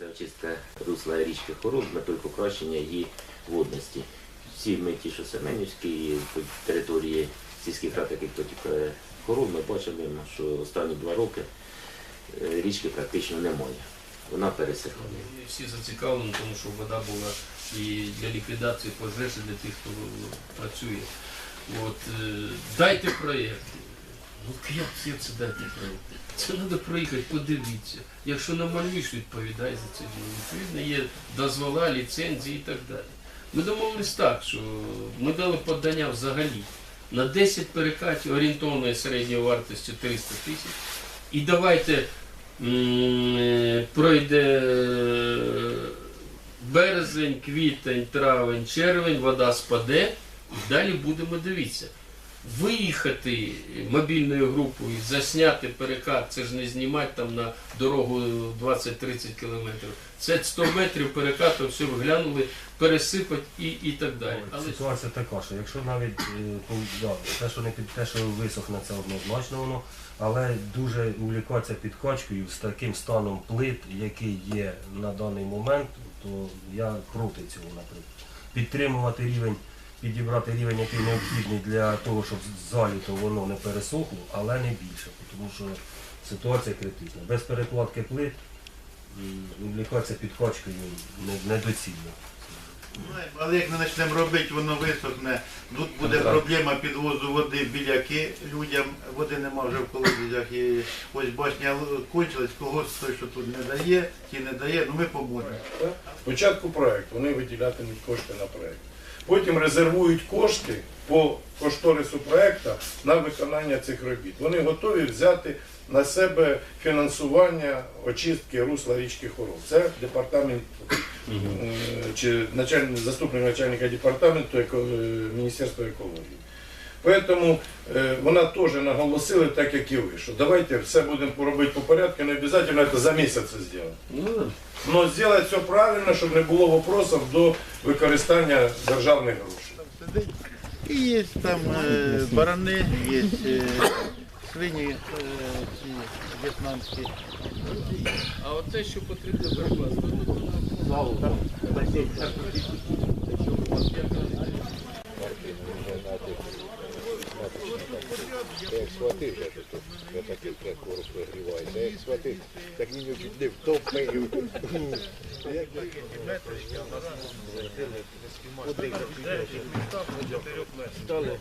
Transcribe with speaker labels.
Speaker 1: Це очистка русла річки Хорун з метою покращення її водності. Всі ми ті, що Семенівські, території сільських рад, яких потік Хорун, ми бачимо, що останні два роки е, річки практично немає. Вона пересихає.
Speaker 2: Всі зацікавлені, тому що вода була і для ліквідації пожежі для тих, хто працює. От, е, дайте проєкт. Ну як, як це дайте проєкт? Це треба проїхати, подивитися. Якщо намалюєш, відповідай за це діло. Відповідно, є дозвола, ліцензії і так далі. Ми домовились так, що ми дали подання взагалі на 10 перекатів орієнтовної середньої вартості 300 тисяч. І давайте пройде е, березень, квітень, травень, червень, вода спаде, і далі будемо дивитися. Виїхати мобільною групою, засняти перекат, це ж не знімати там на дорогу 20-30 кілометрів. Це 100 метрів перекату, все глянули, пересипати і, і так далі. Але
Speaker 3: Ситуація така, що якщо навіть е, по- да, те, що не під те, що висохне, це однозначно воно, але дуже увлікатися підкачкою з таким станом плит, який є на даний момент, то я проти цього, наприклад. Підтримувати рівень, підібрати рівень, який необхідний для того, щоб заліто воно не пересохло, але не більше, тому що ситуація критична. Без перекладки плит увлікатися підкачкою не- недоцільно.
Speaker 4: Але як не почнемо робити, воно висохне. Тут буде проблема підвозу води біляки людям. Води нема вже в колодязях. І ось башня кончилась, когось той, що тут не дає, ті не дає, ну ми поможемо.
Speaker 5: Спочатку проект, вони виділятимуть кошти на проект. Потім резервують кошти по кошторису проекту на виконання цих робіт. Вони готові взяти на себе фінансування очистки русла річки хороб. Це департамент е, чи начальник, заступник начальника департаменту е, Міністерства екології. Поэтому е, вона теж наголосила, так як і ви, що давайте все будемо робити по порядку, не обов'язково це за місяць зробити.
Speaker 2: ну,
Speaker 5: Но зробити все правильно, щоб не було вопросів до використання державних грошей.
Speaker 4: І є там е, барани, є е, свині е, ці в'єтнамські.
Speaker 2: а оце, що потрібно перекласти.
Speaker 6: Як схватив, я тут я такий прикору прогрівається. Як схватив, так він чуть не втопив. Стали.